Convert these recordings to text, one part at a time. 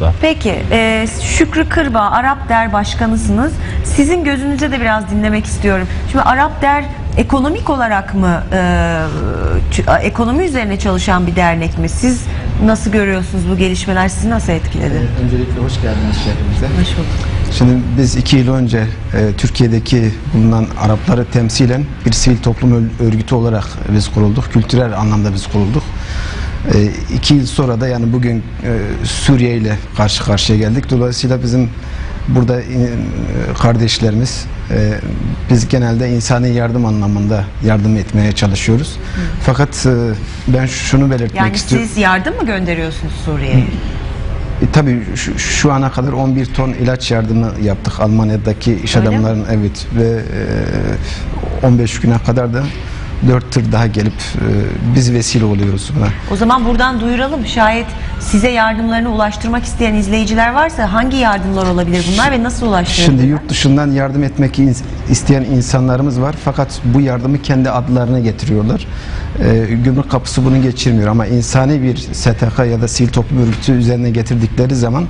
burada. Peki, e, Şükrü Kırbağ, Arap Der Başkanısınız. Sizin gözünüze de biraz dinlemek istiyorum. Şimdi Arap Der ekonomik olarak mı, e, ekonomi üzerine çalışan bir dernek mi? Siz nasıl görüyorsunuz bu gelişmeler? Sizi nasıl etkiledi? Öncelikle hoş geldiniz şehrimize. Hoş bulduk. Şimdi biz iki yıl önce e, Türkiye'deki bulunan Arapları temsilen bir sivil toplum ör- örgütü olarak biz kurulduk. Kültürel anlamda biz kurulduk. E, iki yıl sonra da yani bugün e, Suriye ile karşı karşıya geldik. Dolayısıyla bizim burada e, kardeşlerimiz e, biz genelde insani yardım anlamında yardım etmeye çalışıyoruz. Fakat e, ben şunu belirtmek Yani istiyorum. siz yardım mı gönderiyorsunuz Suriye'ye? E, tabii şu, şu ana kadar 11 ton ilaç yardımı yaptık Almanya'daki iş Öyle mi? adamların evet ve e, 15 güne kadar da 4 tır daha gelip e, biz vesile oluyoruz buna. O zaman buradan duyuralım. Şayet size yardımlarını ulaştırmak isteyen izleyiciler varsa hangi yardımlar olabilir bunlar ve nasıl ulaştırılır? Şimdi yurt dışından yardım etmek isteyen insanlarımız var fakat bu yardımı kendi adlarına getiriyorlar. E, gümrük kapısı bunu geçirmiyor ama insani bir STK ya da sivil toplum örgütü üzerine getirdikleri zaman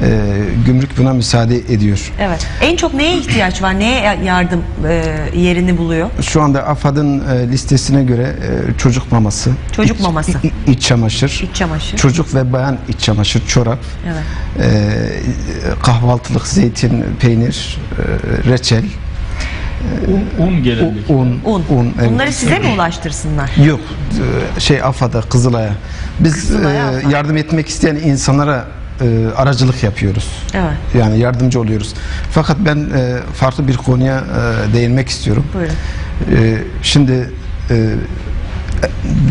e, gümrük buna müsaade ediyor. Evet. En çok neye ihtiyaç var? Neye yardım e, yerini buluyor? Şu anda AFAD'ın e, listesine göre e, çocuk maması, Çocuk iç- maması. i- iç çamaşır, İç çamaşır. çocuk ve bayan iç çamaşır, çorap, Evet. e, kahvaltılık zeytin, peynir, e, reçel, Un, un genellikle. un, Un. un, evet. Bunları size mi ulaştırsınlar? Yok, e, şey AFAD'a, Kızılay'a. Biz Kızılay'a, e, AFAD. yardım etmek isteyen insanlara e, aracılık yapıyoruz. Evet. Yani yardımcı oluyoruz. Fakat ben e, farklı bir konuya e, değinmek istiyorum. Buyurun. Ee, şimdi e,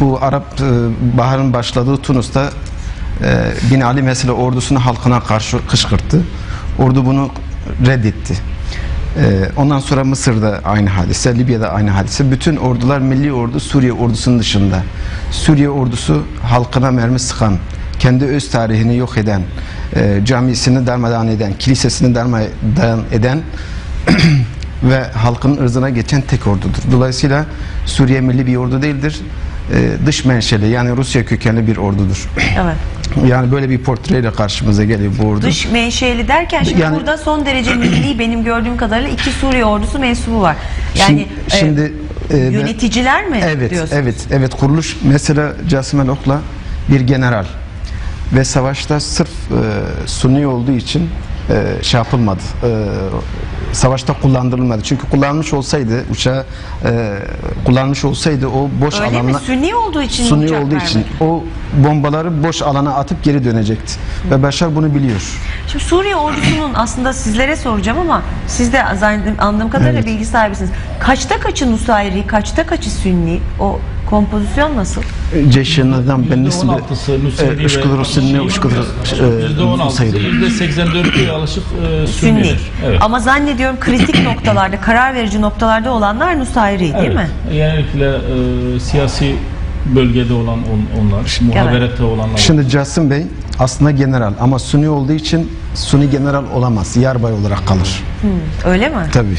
bu Arap e, Bahar'ın başladığı Tunus'ta e, Bin Ali mesela ordusunu halkına karşı kışkırttı. Ordu bunu reddetti. E, ondan sonra Mısır'da aynı hadise, Libya'da aynı hadise. Bütün ordular milli ordu Suriye ordusunun dışında. Suriye ordusu halkına mermi sıkan, kendi öz tarihini yok eden, e, camisini darmadağın eden, kilisesini darmadağın eden ve halkın ırzına geçen tek ordudur. Dolayısıyla Suriye milli bir ordu değildir. Ee, dış menşeli yani Rusya kökenli bir ordudur. Evet. Yani böyle bir portreyle karşımıza geliyor bu ordu. Dış menşeli derken şimdi Yani- burada son derece milli benim gördüğüm kadarıyla iki Suriye ordusu mensubu var. Yani şimdi, e, şimdi, e, ben- yöneticiler mi Evet, diyorsunuz? evet, evet kuruluş mesela Casim El Okla bir general ve savaşta sırf e, Sunni olduğu için e, şey yapılmadı. E, savaşta kullandırılmadı. Çünkü kullanmış olsaydı uçağı e, kullanmış olsaydı o boş Öyle mi? alanla Sünni olduğu için mi Sunni uçak olduğu için o bombaları boş alana atıp geri dönecekti. Ve Başar bunu biliyor. Şimdi Suriye ordusunun aslında sizlere soracağım ama siz de zannedip anladığım kadarıyla Evet. bilgi sahibisiniz. Kaçta kaçı Nusayri, kaçta kaçı Sünni? O kompozisyon nasıl? Ceşenlerden ben nisbi %16'sı Nusayri ve ışkıdır Sünni, ışkıdır %16'sı, Nusayri. %84'ü alışık e, Sünni. Evet. Ama zannediyorum kritik noktalarda, karar verici noktalarda olanlar Nusayri değil evet. mi? Genellikle e, siyasi bölgede olan on, onlar, muhaberette olanlar. Şimdi Casim Bey aslında general ama Sunni olduğu için Sunni general olamaz. Yarbay olarak kalır. Öyle mi? Tabii.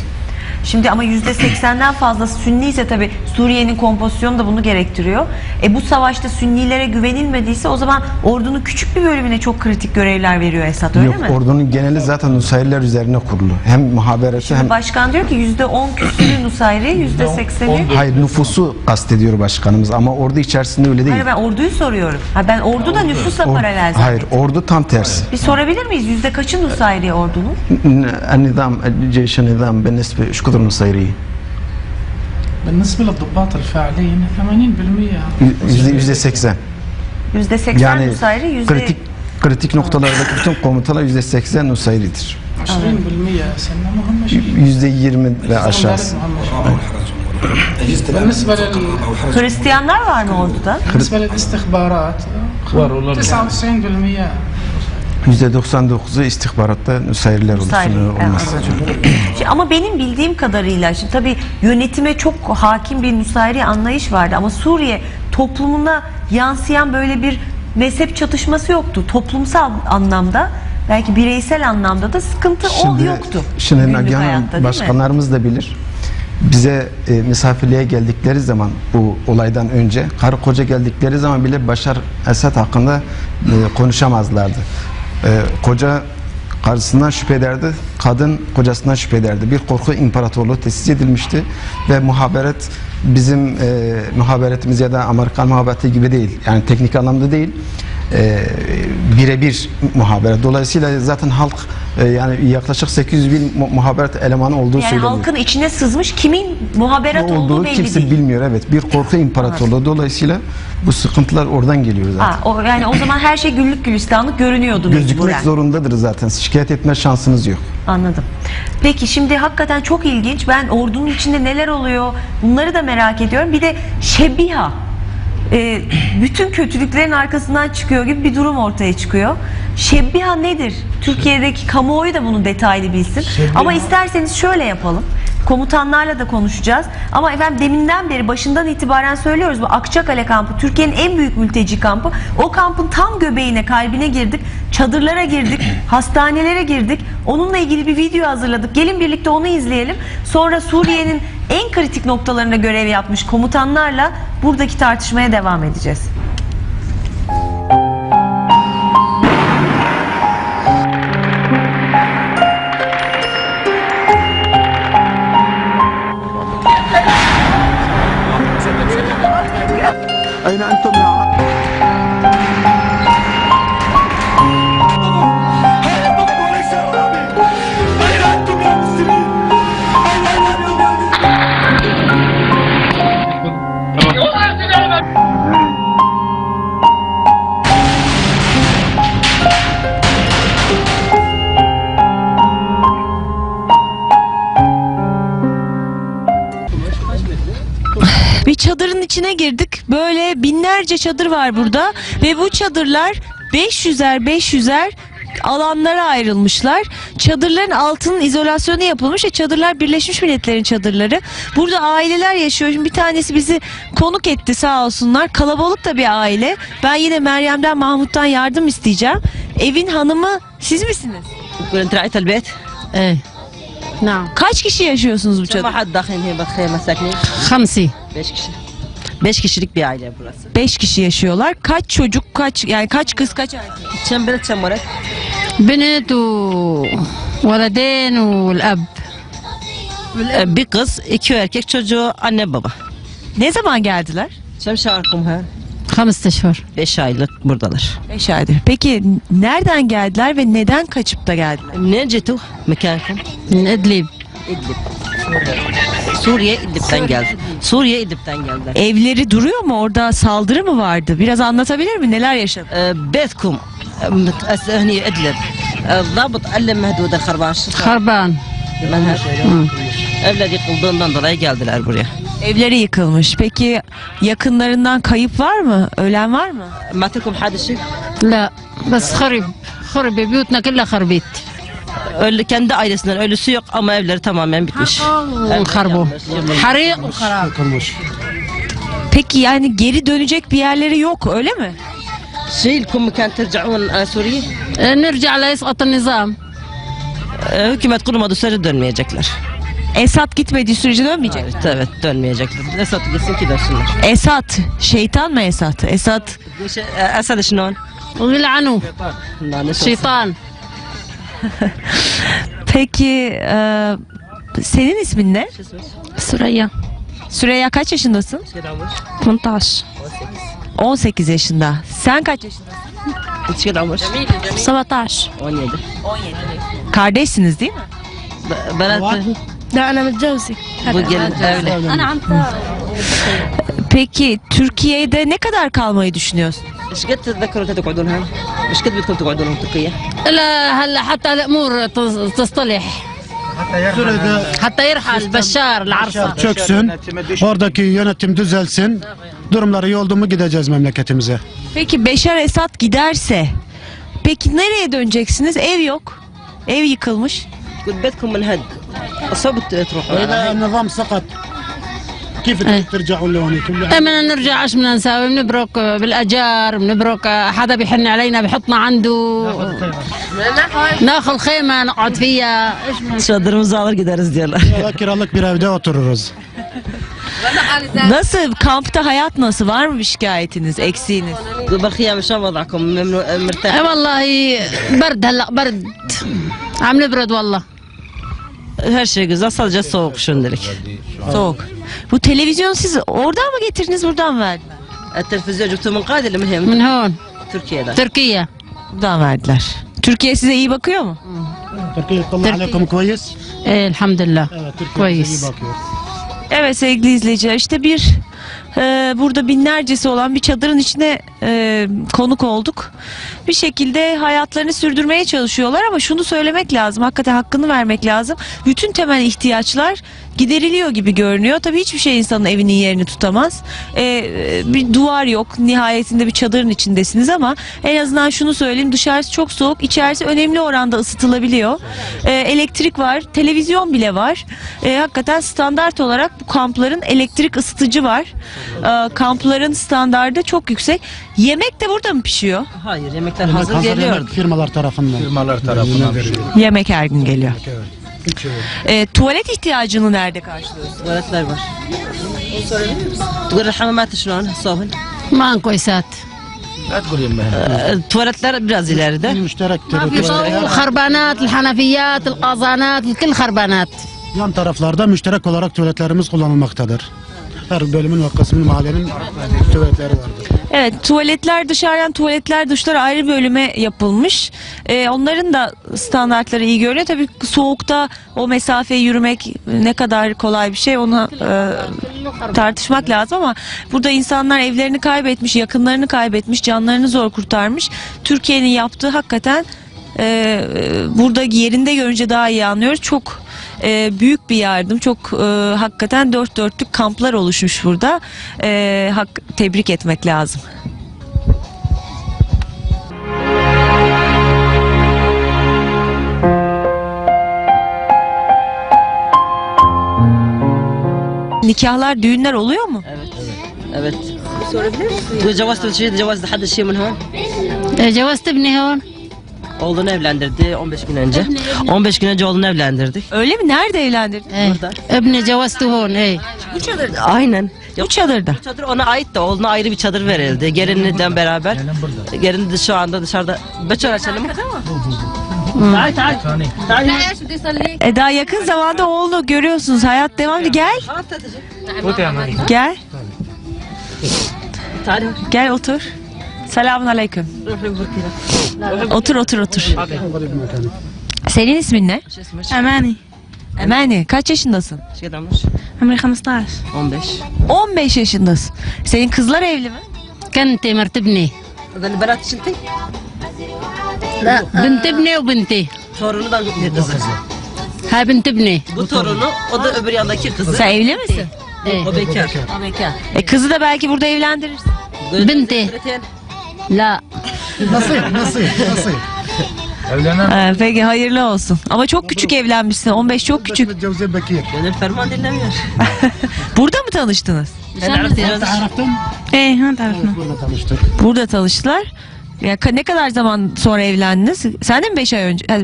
Şimdi ama yüzde seksenden fazla Sünni ise tabi Suriye'nin kompozisyonu da bunu gerektiriyor. E bu savaşta Sünnilere güvenilmediyse o zaman ordunun küçük bir bölümüne çok kritik görevler veriyor Esad öyle Yok mi? ordunun geneli zaten Nusayriler üzerine kurulu. Hem muhabereti hem Başkan diyor ki yüzde on küsürü Nusayri, yüzde sekseni. on- hayır nüfusu kastediyor başkanımız ama ordu içerisinde öyle değil. Hayır ben orduyu soruyorum. Ha, ben ordu da nüfusla Or- paralel. hayır ordu tam tersi. Bir sorabilir miyiz? Yüzde kaçı Nusayri ordunun? النظام الجيش النظام بالنسبة ايش قدر نصيري؟ بالنسبة للضباط الفاعلين 80% Yüzde, yüzde seksen. Yüzde seksen Yani Nusayri, yüzde... kritik kritik noktalardaki bütün komutanlar yüzde seksen Nusayri'dir. 20% سنة مهمة شيء Yüzde yirmi ve aşağısı. بالنسبة لل Hristiyanlar var mı orduda? بالنسبة للاستخبارات Var, onlar da. 99% Yüzde 99'u istihbaratta Nusayriler Nusayri, olsun evet, olması. Şimdi ama benim bildiğim kadarıyla şimdi tabii yönetime çok hakim bir Nusayri anlayış vardı ama Suriye toplumuna yansıyan böyle bir mezhep çatışması yoktu. Toplumsal anlamda belki bireysel anlamda da sıkıntı ol yoktu. Şimdi günlük Nagihan hayatta, Hanım, değil mi? başkanlarımız da bilir. Bize e, misafirliğe geldikleri zaman bu olaydan önce karı koca geldikleri zaman bile Başar Esad hakkında e, konuşamazlardı. Ee, koca karısından şüphe ederdi, kadın kocasından şüphe ederdi. Bir korku imparatorluğu tesis edilmişti ve muhabberet bizim e, muhabberetimiz ya da Amerikan muhabbeti gibi değil. Yani teknik anlamda değil. E, birebir muhabberet. Dolayısıyla zaten halk e, yani yaklaşık 800 bin mu- muhabberet elemanı olduğu Yani söyleniyor. halkın içine sızmış kimin muhaberat Ne olduğu belli kimse değil. bilmiyor evet. Bir korku imparatorluğu. Dolayısıyla bu sıkıntılar oradan geliyor zaten. Ha, o, yani o zaman her şey güllük gülistanlık görünüyordu Gözükmek zorundadır zaten. Şikayet etme şansınız yok. Anladım. Peki şimdi hakikaten çok ilginç. Ben ordunun içinde neler oluyor bunları da merak ediyorum. Bir de Şebiha. Ee, bütün kötülüklerin arkasından çıkıyor gibi bir durum ortaya çıkıyor. Şebiha nedir? Türkiye'deki kamuoyu da bunu detaylı bilsin. Ama isterseniz şöyle yapalım. Komutanlarla da konuşacağız. Ama efendim deminden beri başından itibaren söylüyoruz bu Akçakale kampı Türkiye'nin en büyük mülteci kampı. O kampın tam göbeğine, kalbine girdik. Çadırlara girdik, hastanelere girdik. Onunla ilgili bir video hazırladık. Gelin birlikte onu izleyelim. Sonra Suriye'nin en kritik noktalarında görev yapmış komutanlarla buradaki tartışmaya devam edeceğiz. Aynen içine girdik. Böyle binlerce çadır var burada ve bu çadırlar 500'er 500'er alanlara ayrılmışlar. Çadırların altının izolasyonu yapılmış ve çadırlar Birleşmiş Milletler'in çadırları. Burada aileler yaşıyor. Şimdi bir tanesi bizi konuk etti sağ olsunlar. Kalabalık da bir aile. Ben yine Meryem'den Mahmut'tan yardım isteyeceğim. Evin hanımı siz misiniz? تقول انت رأيت البيت؟ ايه نعم Kaç kişi yaşıyorsunuz bu كم çadırda? واحد داخلين هنا بالخيمة ساكنين؟ خمسة Beş kişi. Beş kişilik bir aile burası. 5 kişi yaşıyorlar. Kaç çocuk, kaç yani kaç kız, kaç erkek? كم بنت كم ولد؟ بنت وولدين والأب Ee, Bir kız, iki erkek çocuğu, anne baba. Ne zaman geldiler? كم شهركم ها؟ خمسة أشهر Beş aylık buradalar. 5 aydır. Peki nereden geldiler ve neden kaçıp da geldiler? منين جيتوا؟ مكانكم؟ من إدلب İdlib. Suriye İdlib'den geldi. Suriye İdlib'den geldiler. Evleri duruyor mu? Orada saldırı mı vardı? Biraz anlatabilir mi? Neler yaşadı? Ee, بيتكم متأس- هني إدلب الضابط علم مهدود الخربان شو صار؟ خربان من Evleri yıkıldığından dolayı geldiler buraya. Evleri yıkılmış. Peki yakınlarından kayıp var mı? Ölen var mı? ما تكم حد شيء؟ لا بس خرب خرب بيوتنا كلها خربت Ölü, kendi ailesinden ölüsü yok ama evleri tamamen bitmiş. وخربوا حريق وخراب Peki yani geri dönecek bir yerleri yok öyle mi? شيء لكم مكان ترجعون آه، سوريا؟ آه، نرجع ليسقط النظام Ee, hükümet kurulmadığı sürece dönmeyecekler. Esat gitmediği sürece dönmeyecek. Evet, evet dönmeyecekler. Esad gitsin ki dönsünler. Esat, şeytan mı Esat? Esat Esad شلون؟ ويلعنوا الله نشوف. شيطان peki e, senin ismin ne? سوريا Süreyya kaç yaşındasın? 18 18 yaşında. Sen kaç yaşındasın? Kaç yıl olmuş? 17 17. Kardeşsiniz değil mi? B- Berat لا أنا متجوزة bu gelin evli. أنا عم Peki Türkiye'de ne kadar kalmayı düşünüyorsun? ايش قد تتذكروا انتوا تقعدون هون؟ ايش قد بدكم تقعدون هون تركيا؟ لا هلا حتى الأمور تص- تصطلح حتى يرحل بشار العرصة çöksün, oradaki yönetim düzelsin, durumları iyi oldu mu gideceğiz memleketimize. Peki Beşar Esad giderse peki nereye döneceksiniz? Ev yok. Ev yıkılmış. قلت بيتكم منهد صعب تروحوا إذا النظام سقط كيف إيه. ترجعون لهونيك؟ بدنا نرجع إيش بدنا نساوي بنبرك بالأجار بنبرك حدا بيحن علينا بحطنا عنده ناخذ خيمة نقعد فيها إيش بدنا Çadırımızı alır gideriz diyorlar. Ya kiralık bir evde otururuz. Nasıl kampta hayat nasıl var mı bir şikayetiniz, eksiğiniz? بالخيام شو وضعكم مرتاح اي والله برد هلا برد عم نبرد والله her şey güzel sadece soğuk şimdilik. Soğuk. Bu televizyon siz oradan mı getirdiniz, buradan mı verdiler? التلفزيون جبته من قادة المهم من هون Türkiye'den. تركيا Buradan verdiler. Türkiye size iyi bakıyor mu? Türkiye يطلع عليكم كويس ايه الحمد لله Evet Türkiye كويس bize iyi bakıyor. Evet sevgili izleyiciler işte bir e, burada binlercesi olan bir çadırın içine e, konuk olduk. Bir şekilde hayatlarını sürdürmeye çalışıyorlar ama şunu söylemek lazım hakikaten hakkını vermek lazım. Bütün temel ihtiyaçlar gideriliyor gibi görünüyor. Tabii hiçbir şey insanın evinin yerini tutamaz. E, bir duvar yok nihayetinde bir çadırın içindesiniz ama en azından şunu söyleyeyim dışarısı çok soğuk içerisi önemli oranda ısıtılabiliyor. E, elektrik var televizyon bile var. E, hakikaten standart olarak bu kampların elektrik ısıtıcı var. E, kampların standardı çok yüksek. Yemek de burada mı pişiyor? Hayır yemekler Yemek hazır hazır geliyor. yemek firmalar tarafından. Firmalar tarafından. Yemek her gün geliyor. Hiç şey yok. E, tuvalet ihtiyacını nerede karşılıyorsun? Tuvaletler var. تقول الحمامات شلون صوبن؟ ما كويسات Tuvaletler biraz ileride. Müşterektir. ما في ضوء الخربانات الحنفيات القازانات الكل خربانات Yan taraflarda müşterek olarak tuvaletlerimiz kullanılmaktadır. Her bölümün ve kısmın mahallenin tuvaletleri vardır. Evet tuvaletler dışarıdan tuvaletler duşlar ayrı bölüme yapılmış. Ee, onların da standartları iyi görünüyor. Tabii soğukta o mesafeyi yürümek ne kadar kolay bir şey onu e, tartışmak lazım ama burada insanlar evlerini kaybetmiş, yakınlarını kaybetmiş, canlarını zor kurtarmış. Türkiye'nin yaptığı hakikaten e, e, burada yerinde görünce daha iyi anlıyoruz. Çok e, büyük bir yardım. Çok e, hakikaten dört dörtlük kamplar oluşmuş burada. E, hak, tebrik etmek lazım. Nikahlar, düğünler oluyor mu? Evet. تقول جوزت شيء جوزت حد شيء من هون؟ إيه، جوزت ابني هون Oğlunu evlendirdi 15 gün önce. 15 gün önce oğlunu evlendirdik. Öyle mi? Nerede eğlendirdin? Burada. Ebne cevastuhun ey. Bu çadırda. Aynen. Bu çadırda. Bu çadır ona ait de oğluna ayrı bir çadır verildi. Gelinden beraber. Gelin de şu anda dışarıda. Beçer açalım. Tay tay. Tay. Eda yakın zamanda oğlu görüyorsunuz. Hayat devamlı gel. Gel. Gel otur. Selamun aleyküm. Otur otur otur. Senin ismin ne? اماني Emani. Kaç yaşındasın? Şey adammış. عمري 15 15. 15 yaşındasın. Senin kızlar evli mi? كنتي مرت ابني Ben Berat için tek. لا بنت ابني وبنتي Torunu da bir kızı. هاي بنت ابني Bu torunu o da öbür yandaki kızı. Sen evli misin? ايه O bekar. E kızı da belki burada evlendirirsin. بنتي لا Nasip, nasip, nasip. Evlenen Ee, peki hayırlı olsun. Ama çok küçük evlenmişsin. 15 çok küçük. Cevze Bekir. Benim ferman dinlemiyor. Burada mı tanıştınız? Sen de diyorsun. Ee, ha tarafına. bununla tanıştık. Burada tanıştılar. Ya ne kadar zaman sonra evlendiniz? Sen de mi 5 ay önce? Ha,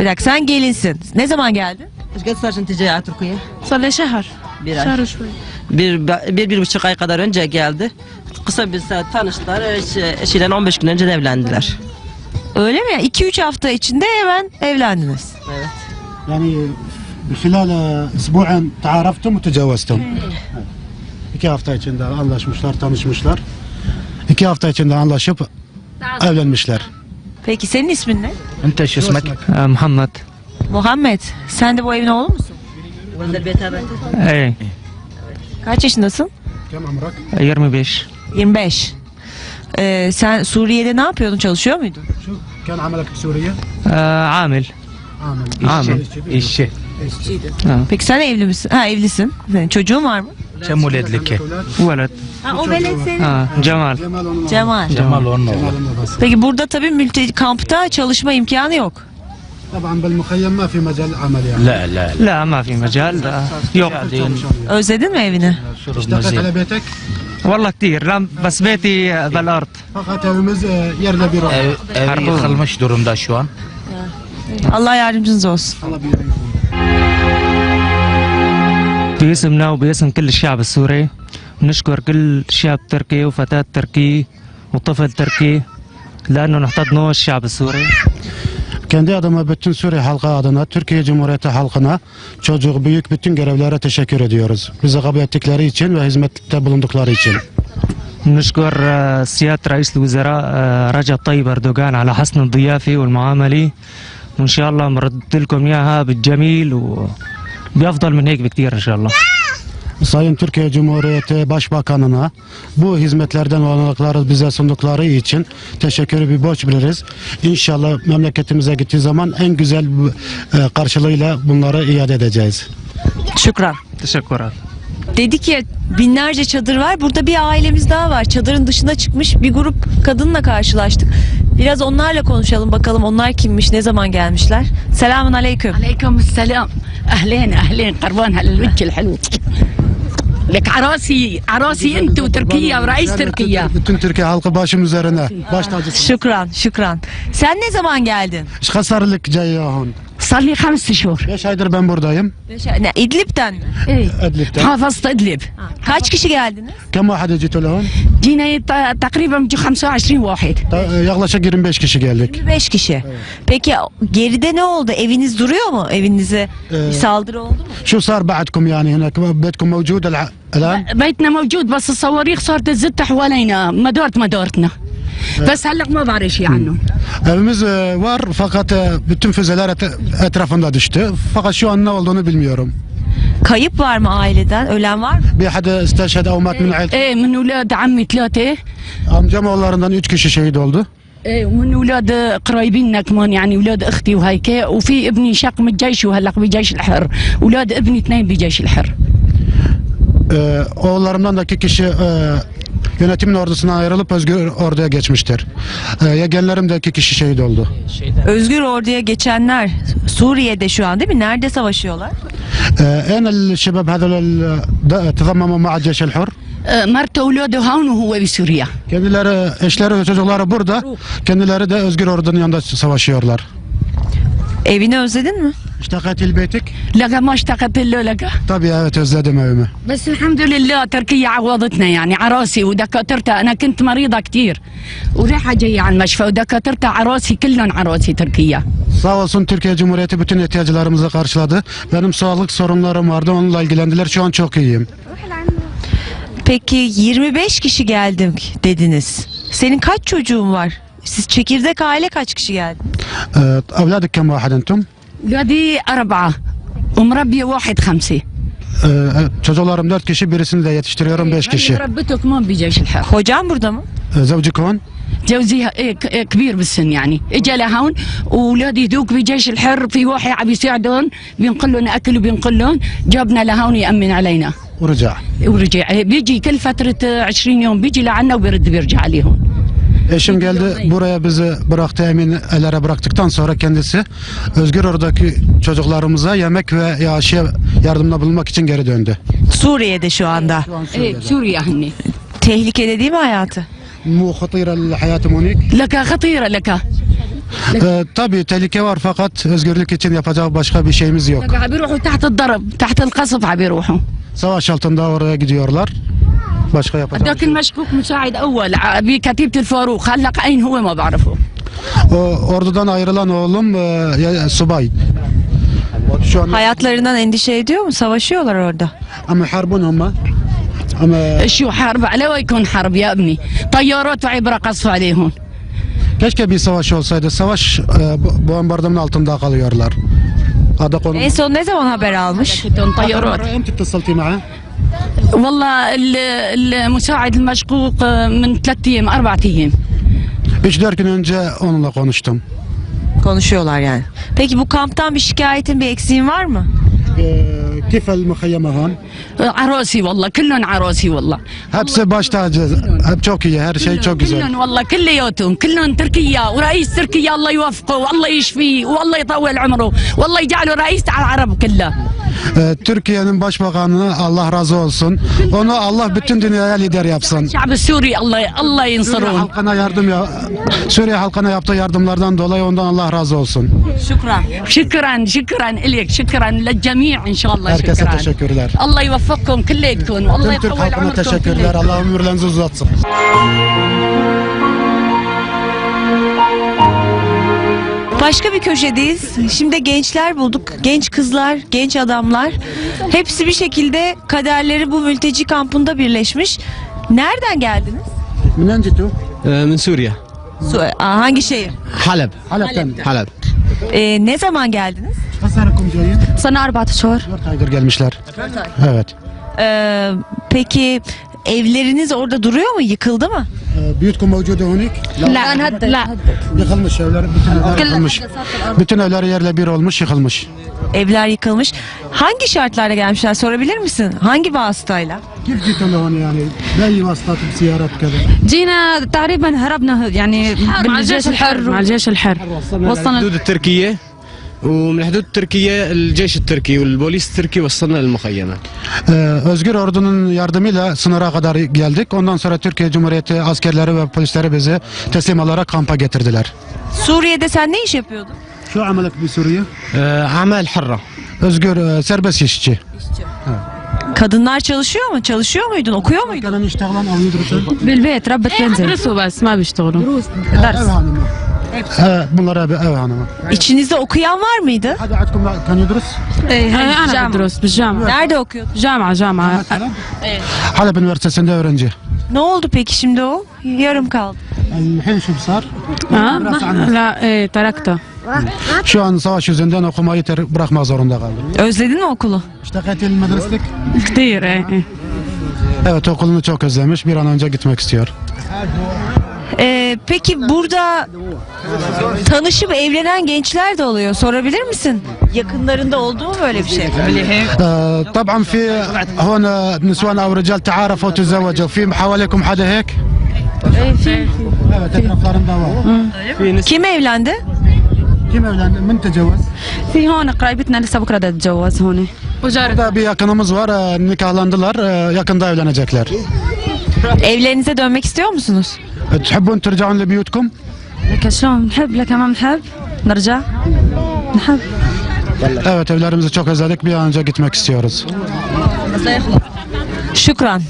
Bir dakika sen gelinsin. Ne zaman geldin? Biz kaç sarışın ticaya Türkiye? Sonra şehir. Bir ay. Şehir şöyle. Bir, bir, bir buçuk ay kadar önce geldi Kısa bir saat tanıştılar. Eş- Eşiyle 15 gün önce de evlendiler. Öyle mi? 2-3 hafta içinde hemen evlendiniz. Evet. Yani خلال اسبوعين تعارفتم وتجاوزتم. İki hafta içinde anlaşmışlar, tanışmışlar. İki hafta içinde anlaşıp evlenmişler. Peki senin ismin ne? انت شو اسمك؟ آه، محمد Muhammed. Sen de bu evin oğlu musun? Burada bir tabi. ايه Kaç yaşındasın? Kem amrak? 25 25. Ee, sen Suriye'de ne yapıyordun? Çalışıyor muydun? Şu كان عملك بسوريا؟ آه، عامل عامل عامل İşçi. إيش آه. Peki sen evli misin? Ha evlisin. Senin çocuğun var mı? كم ولد لك؟ ولد Ha o velet senin. آه. جمال Cemal onun Cemal. Cemal onun oğlu. Cemal'ın babası. Peki burada tabii mülteci kampta çalışma imkanı yok. طبعا بالمخيم ما في مجال عمل يعني. La la. لا ما في مجال لا. يوم Özledin mi evini? اشتقت على بيتك؟ والله كثير لا بس بيتي بالارض Fakat evimiz e, yerle bir oldu. Ev, ev Harbi. yıkılmış durumda şu an. Allah yardımcınız olsun. Allah bir yere باسمنا وباسم كل الشعب السوري نشكر كل شعب تركي وفتاة تركي وطفل تركي لأنه نحتضنوا الشعب السوري Kendi adıma bütün Suriye halkı adına, Türkiye Cumhuriyeti halkına, çocuk, büyük bütün görevlere teşekkür ediyoruz. Bizi kabul ettikleri için ve hizmette bulundukları için. نشكر آه، سيادة رئيس الوزراء آه، رجب طيب أردوغان على حسن الضيافة والمعاملة وإن شاء الله مرد لكم إياها بالجميل وبأفضل من هيك بكتير إن شاء الله Sayın Türkiye Cumhuriyeti Başbakanına bu hizmetlerden olanakları bize sundukları için teşekkürü bir borç biliriz. İnşallah memleketimize gittiği zaman en güzel e, karşılığıyla bunları iade edeceğiz. Şükran. Teşekkürler. Dedik ya binlerce çadır var. Burada bir ailemiz daha var. Çadırın dışına çıkmış bir grup kadınla karşılaştık. Biraz onlarla konuşalım bakalım onlar kimmiş, ne zaman gelmişler. Selamun aleyküm. Aleyküm selam. Ahlen ahlen karvan halil vekil halut. لك عراسي عراسي انت وتركيا ورئيس تركيا Bütün Türkiye halkı başım üzerine. Baş tacısı. Şükran, şükran. Sen ne zaman geldin? Kasarlık Ceyhun. صار لي خمس شهور 5 aydır ben buradayım. Ne, İdlib'den mi? إيه Edlib'de. محافظة ادلب Kaç kişi geldiniz? Kem vahide jitu lehun? جينا ت- تقريبا بيجي 25 واحد Ta- e, Yaklaşık 25 kişi geldik. 25 kişi. Peki geride ne oldu? Eviniz duruyor mu? Evinize bir saldırı oldu mu? شو صار بعدكم يعني هناك بيتكم موجود الع- الان؟ بيتنا موجود بس الصواريخ صارت تزت حوالينا ما دارت ما دارتنا بس هلا ما بعرف شيء عنهم Evimiz e, var fakat e, bütün füzeler et- etrafında düştü. Fakat şu an ne olduğunu bilmiyorum. Kayıp var mı aileden? Ölen var mı? Bir حدا استشهد او مات من عائلته. ايه من اولاد عمي ثلاثه Amcam oğullarından 3 kişi şehit oldu. ايه ومن اولاد قرايبيننا كمان يعني اولاد اختي وهيك وفي ابني شق من الجيش وهلا بجيش الحر اولاد ابني اثنين بجيش الحر Ee, oğullarımdan da iki kişi e, yönetimin ordusuna ayrılıp özgür orduya geçmiştir. Ee, yegenlerim de iki kişi şehit oldu. Özgür Ordu'ya geçenler Suriye'de şu an değil mi? Nerede savaşıyorlar? Ee, أين الشباب هذول ال- د- تضمموا مع الجيش الحر؟ آه، مرته واولاده هون وهو بسوريا Kendileri, eşleri ve çocukları burada. Kendileri de özgür ordunun yanında savaşıyorlar. Evini özledin mi? İştakat البيتك? لقى ما اشتقت له لقى Tabii evet özledim evimi. بس الحمد لله تركيا عوضتنا يعني عراسي ودكاترتها انا كنت مريضه كتير ورايحه جايه على المشفى ودكاترتها عراسي كلهم عراسي تركيا Sağ olsun Türkiye Cumhuriyeti bütün ihtiyaçlarımızı karşıladı. Benim sağlık sorunlarım vardı onunla ilgilendiler. Şu an çok iyiyim. Peki 25 kişi geldim dediniz. Senin kaç çocuğun var? Siz çekirdek aile kaç kişi geldi? Ee, أولادك كم واحد أنتم؟ ولادي أربعة ومربية واحد خمسة Ee, çocuklarım dört kişi birisini de yetiştiriyorum beş kişi. ربته كمان بجيش الحر Hocam burada mı? Ee, زوجك هون؟ جوزي إيه ك- إيه كبير بالسن يعني اجى لهون واولادي دوك بجيش الحر في واحد عم يساعدهم بينقل لهم اكل وبينقل لهم جابنا لهون يامن علينا ورجع. ورجع بيجي كل فترة آه، 20 يوم بيجي لعنا وبيرد بيرجع عليهم Eşim geldi buraya bizi bıraktı emin ellere bıraktıktan sonra kendisi Özgür oradaki çocuklarımıza yemek ve yaşaya yardımda bulunmak için geri döndü. Suriye'de şu anda. Şu an Suriye anne. Tehlikede değil mi hayatı? Mu hatire hayatım unik. Laka hatire laka. Ee, tabii tehlike var fakat özgürlük için yapacak başka bir şeyimiz yok. Savaş altında oraya gidiyorlar Başka yapacak bir هداك şey yok. المشكوك مساعد اول ع- بكتيبة الفاروق هلا اين هو ما بعرفه O, ordudan ayrılan oğlum e, ya- subay. Şu an Hayatlarından endişe ediyor mu? Savaşıyorlar orada. ama harbun ama ama شو حرب على ويكون حرب يا ابني طيارات وعبرة قصف عليهم keşke bir savaş olsaydı. Savaş e, bu- bombardıman altında kalıyorlar. Ada konum. En son ne zaman haber almış? كنتم طيارات انت اتصلتي معه؟ والله ال- المساعد المشقوق من ثلاث أيام أربع أيام 3-4 gün önce onunla konuştum. Konuşuyorlar yani. Peki bu kamptan bir şikayetin bir eksiğin var mı? كيف المخيمة هون؟ آه، عراسي والله كلهم عراسي والله baş tacı. Hep çok iyi. Her şey çok güzel. كلهم والله كلياتهم كلهم تركيا ورئيس تركيا الله يوفقه والله يشفيه والله يطول عمره والله يجعله رئيس على العرب كلها Ee, Türkiye'nin başbakanına Allah razı olsun. Onu Allah bütün dünyaya lider yapsın. الشعب السوري الله الله Suriye ينصرهم halkına yardım ya Suriye halkına yaptığı yardımlardan dolayı ondan Allah razı olsun. Şükran. شكرا شكرا لك شكرا للجميع ان شاء الله Herkese شكرا teşekkürler. الله يوفقكم كليتكم والله Tüm Türk يطول halkına عمركم teşekkürler. Allah ömürlerinizi uzatsın. Başka bir köşedeyiz. Şimdi gençler bulduk. Genç kızlar, genç adamlar. Hepsi bir şekilde kaderleri bu mülteci kampında birleşmiş. Nereden geldiniz? Minden citu? Ee, min Suriye. Su- hangi şehir? Halep. Halep'ten. Halep. Ee, ne zaman geldiniz? Kasarekum joyin. Sana Arbat Çor. Dört aydır gelmişler. Evet. Ee, peki evleriniz orada duruyor mu? Yıkıldı mı? Ee, Büyütkum mevcudu hunik. لا لا Yıkılmış evler. Bütün evler yıkılmış. Bütün evler yerle bir olmuş, yıkılmış. Evler yıkılmış. Hangi şartlarla gelmişler sorabilir misin? Hangi vasıtayla? كيف جيتوا لهون يعني؟ بأي واسطات بسيارات كذا؟ جينا تقريبا هربنا يعني بالجيش الحر مع الجيش الحر وصلنا الحدود التركية ومن الحدود التركية الجيش التركي والبوليس التركي وصلنا للمخيمة Ee, Özgür Ordu'nun yardımıyla sınıra kadar geldik. Ondan sonra Türkiye Cumhuriyeti askerleri ve polisleri bizi teslim olarak kampa getirdiler. Suriye'de sen ne iş yapıyordun? Şu amelek bir Suriye? آه، أعمال حرة Özgür e, serbest işçi. Kadınlar çalışıyor mu? Çalışıyor muydun? Okuyor muydun? Kadın iştahlan avyudrusu. بالبيت ربة بنزل يدرسوا بس ما بيشتغلوا Ev hanımı. Evet, bunlar ev, ev hanımı. İçinizde okuyan var mıydı? Hadi عندكم كان يدرس؟ ايه انا بدرس بالجامعة Nerede okuyordun? جامعة جامعة Halep Üniversitesi'nde öğrenci. Ne oldu peki şimdi o? Yarım kaldı. الحين شو صار؟ ها لا ايه تركته Şu an savaş yüzünden okumayı ter- bırakmak zorunda kaldım. Özledin mi okulu? اشتقيتي لمدرستك؟ كثير ايه ايه Evet okulunu çok özlemiş. Bir an önce gitmek istiyor. Ee, peki burada tanışıp evlenen gençler de oluyor. Sorabilir misin? Yakınlarında oldu mu böyle bir şey? آه، طبعا في هون نسوان او رجال تعارفوا وتزوجوا في حواليكم حدا هيك؟ Evet etraflarında var. Kim evlendi? Kim evlendi? Min tecavüz? في هون قرايبتنا لسه بكره بدها تتجوز هون وجارتنا Burada bir yakınımız var. e, Nikahlandılar. e, Yakında evlenecekler. Evlerinize dönmek istiyor musunuz? E, تحبون ترجعون لبيوتكم؟ لك شلون بنحب لك ما بنحب نرجع نحب Evet evlerimizi çok özledik. Bir an önce gitmek istiyoruz. Şükran.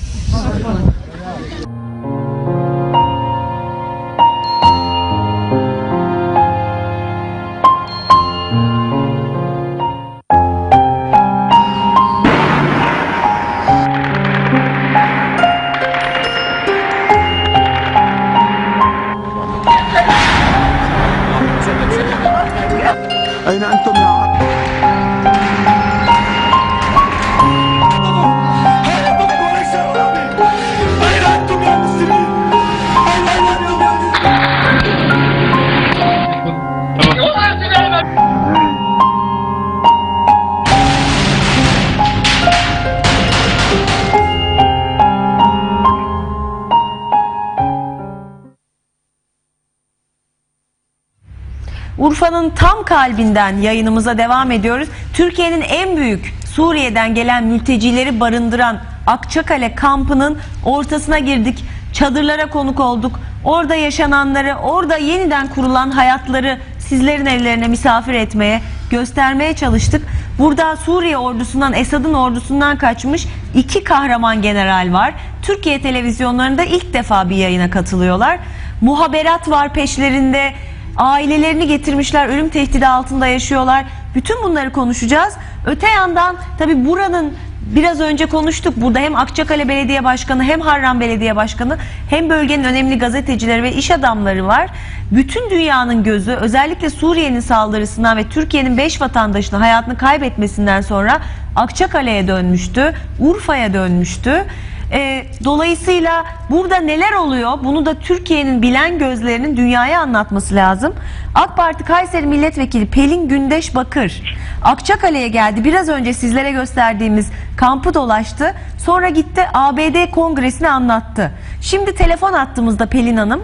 Urfa'nın tam kalbinden yayınımıza devam ediyoruz. Türkiye'nin en büyük Suriye'den gelen mültecileri barındıran Akçakale kampının ortasına girdik. Çadırlara konuk olduk. Orada yaşananları, orada yeniden kurulan hayatları sizlerin evlerine misafir etmeye, göstermeye çalıştık. Burada Suriye ordusundan, Esad'ın ordusundan kaçmış iki kahraman general var. Türkiye televizyonlarında ilk defa bir yayına katılıyorlar. Muhaberat var peşlerinde. Ailelerini getirmişler, ölüm tehdidi altında yaşıyorlar. Bütün bunları konuşacağız. Öte yandan tabi buranın biraz önce konuştuk. Burada hem Akçakale Belediye Başkanı hem Harran Belediye Başkanı hem bölgenin önemli gazetecileri ve iş adamları var. Bütün dünyanın gözü özellikle Suriye'nin saldırısından ve Türkiye'nin 5 vatandaşının hayatını kaybetmesinden sonra Akçakale'ye dönmüştü. Urfa'ya dönmüştü. Ee, dolayısıyla burada neler oluyor? Bunu da Türkiye'nin bilen gözlerinin dünyaya anlatması lazım. AK Parti Kayseri Milletvekili Pelin Gündeş Bakır Akçakale'ye geldi. Biraz önce sizlere gösterdiğimiz kampı dolaştı. Sonra gitti ABD Kongresi'ni anlattı. Şimdi telefon attığımızda Pelin Hanım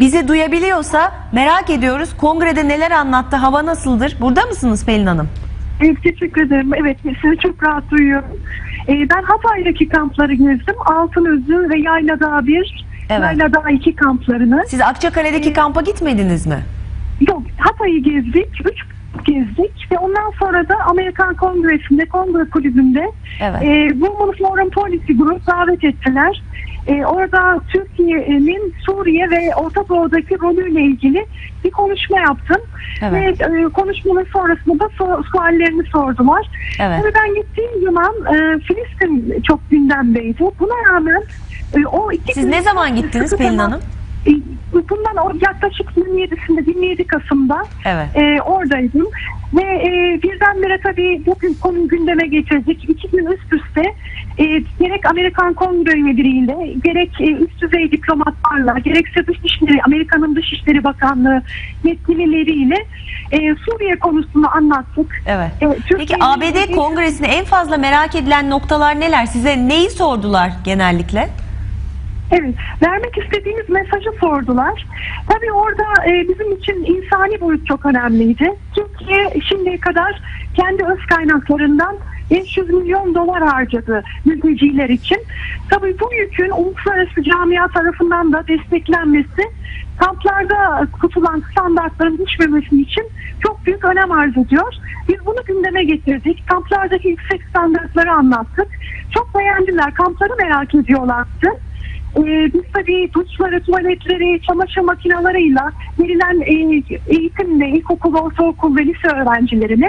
bizi duyabiliyorsa merak ediyoruz. Kongrede neler anlattı? Hava nasıldır? Burada mısınız Pelin Hanım? Evet, teşekkür ederim. Evet, sizi çok rahat duyuyorum. Ee, ben Hatay'daki kampları gezdim. Altınözü ve Yaylada 1, Evet. Yaylada 2 kamplarını. Siz Akçakale'deki kampa gitmediniz mi? Yok, Hatay'ı gezdik. Üç gezdik ve ondan sonra da Amerikan Kongresi'nde, Kongre Kulübü'nde Evet. e, Women Foreign Policy Group davet ettiler. E, orada Türkiye'nin Suriye ve Orta Doğu'daki rolüyle ilgili bir konuşma yaptım. Evet. Ve e, konuşmanın sonrasında da su- suallerini sordular. Evet. Tabii ben gittiğim zaman e, Filistin çok gündemdeydi. Buna rağmen e, o iki Siz ne zaman gittiniz Pelin Hanım? E, Bundan o yaklaşık 27'sinde 27 Kasım'da Evet. e, oradaydım ve e, birdenbire tabii bu gün konu gündeme getirdik. İki gün üst üste e, gerek Amerikan Kongre üyeleriyle gerek e, üst düzey diplomatlarla gerekse Dışişleri Amerika'nın Dışişleri Bakanlığı yetkilileriyle e, Suriye konusunu anlattık. Evet. E, Peki ABD Kongresi'nde en fazla merak edilen noktalar neler? Size neyi sordular genellikle? Evet, vermek istediğimiz mesajı sordular. Tabii orada e, bizim için insani boyut çok önemliydi. Türkiye şimdiye kadar kendi öz kaynaklarından 500 milyon dolar harcadı mülteciler için. Tabii bu yükün uluslararası camia tarafından da desteklenmesi kamplarda tutulan standartların düşmemesi için çok büyük önem arz ediyor. Biz bunu gündeme getirdik. Kamplardaki yüksek standartları anlattık. Çok beğendiler. Kampları merak ediyorlardı. Ee, biz tabii duşları, tuvaletleri, çamaşır makinalarıyla verilen e, eğitimle ilkokul, ortaokul ve lise öğrencilerine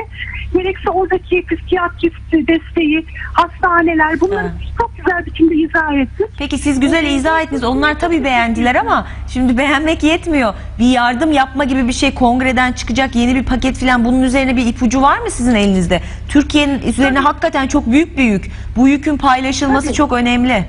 gerekse oradaki psikiyatrist desteği, hastaneler bunları çok güzel biçimde izah ettik. Peki siz güzel izah ettiniz. Onlar tabii beğendiler ama şimdi beğenmek yetmiyor. Bir yardım yapma gibi bir şey kongreden çıkacak yeni bir paket falan bunun üzerine bir ipucu var mı sizin elinizde? Türkiye'nin üzerine hakikaten çok büyük bir yük. Bu yükün paylaşılması Tabii. çok önemli.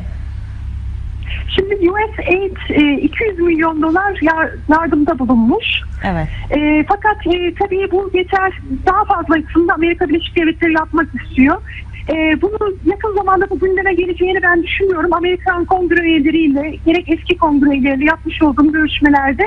Şimdi USAID e, 200 milyon dolar yar- yardımda bulunmuş. Evet. E, fakat e, tabii bu yeter daha fazlasını Amerika Birleşik Devletleri yapmak istiyor. E, bunu yakın zamanda bu gündeme geleceğini ben düşünüyorum. Amerikan kongre üyeleriyle gerek eski kongre üyeleriyle yapmış olduğum görüşmelerde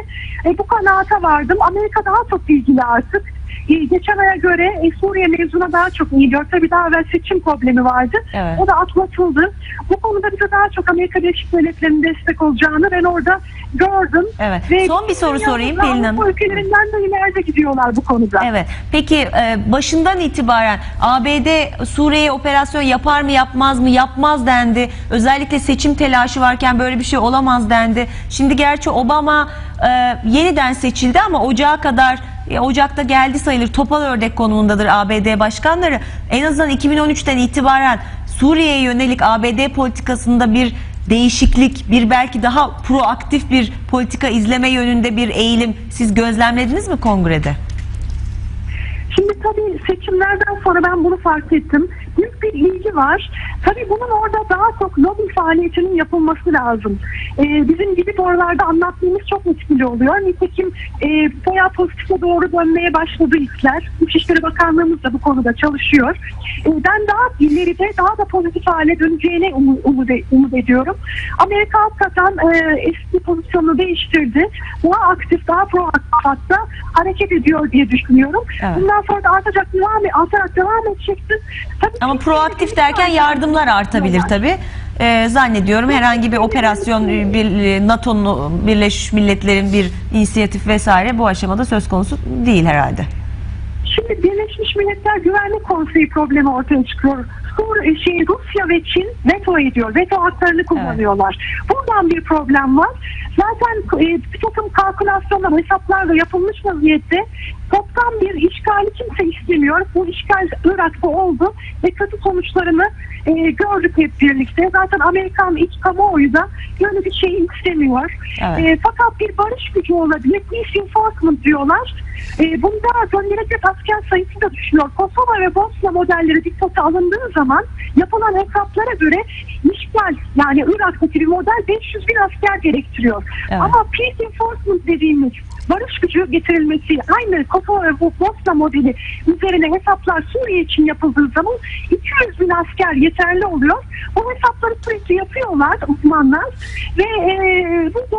e, bu kanaata vardım. Amerika daha çok ilgili artık. E, geçen aya göre e, Suriye mevzuna daha çok gidiyor. Tabii daha evvel seçim problemi vardı. Evet. O da atlatıldı. Bu konuda bize daha çok Amerika Birleşik Devletleri'nin destek olacağını ben orada gördüm. Evet. Ve Son bir soru sorayım Pelin Hanım. Avrupa ülkelerinden de ileride gidiyorlar bu konuda. Evet. Peki e, başından itibaren ABD Suriye'ye operasyon yapar mı yapmaz mı yapmaz dendi. Özellikle seçim telaşı varken böyle bir şey olamaz dendi. Şimdi gerçi Obama e, yeniden seçildi ama ocağa kadar Ocak'ta geldi sayılır topal ördek konumundadır ABD başkanları. En azından 2013'ten itibaren Suriye'ye yönelik ABD politikasında bir değişiklik, bir belki daha proaktif bir politika izleme yönünde bir eğilim siz gözlemlediniz mi kongrede? Şimdi tabii seçimlerden sonra ben bunu fark ettim. Büyük bir ilgi var. Tabii bunun orada daha çok lobi faaliyetinin yapılması lazım. Ee, bizim gibi oralarda anlattığımız çok etkili oluyor. Nitekim e, bayağı pozitife doğru dönmeye başladı işler. İçişleri Bakanlığımız da bu konuda çalışıyor. Ee, ben daha ileride daha da pozitif hale döneceğine umu- umut, e- umut ediyorum. Amerika hakikaten e, eski pozisyonunu değiştirdi. Daha aktif, daha proaktif hatta hareket ediyor diye düşünüyorum. Evet. Bundan sonra da artacak devam, artarak devam edecektir. Tabii Ama proaktif derken yardımlar artabilir tabii. Ee, zannediyorum herhangi bir operasyon, e, bir e, NATO'nun, Birleşmiş Milletler'in bir inisiyatif vesaire bu aşamada söz konusu değil herhalde. Şimdi Birleşmiş Milletler Güvenlik Konseyi problemi ortaya çıkıyor. Sur, şey, Rusya ve Çin veto ediyor. Veto haklarını kullanıyorlar. Buradan bir problem var. Zaten e, bir takım kalkülasyonlar, hesaplar da yapılmış vaziyette. Toptan bir işgali kimse istemiyor. Bu işgal Irak'ta oldu ve kötü sonuçlarını e, gördük hep birlikte. Zaten Amerikan iç kamuoyu da böyle bir şey istemiyor. Evet. E, fakat bir barış gücü olabilir. Peace enforcement diyorlar. E, bunda gönderilecek asker sayısı da düşüyor. Kosova ve Bosna modelleri dikkate alındığı zaman yapılan hesaplara göre işgal yani Irak'taki bir model 500 bin asker gerektiriyor. Evet. Ama peace enforcement dediğimiz barış gücü getirilmesi aynı Kosova ve Bosna modeli üzerine hesaplar Suriye için yapıldığı zaman 200 bin asker yeterli oluyor. Bu hesapları sürekli yapıyorlar uzmanlar ve e, bu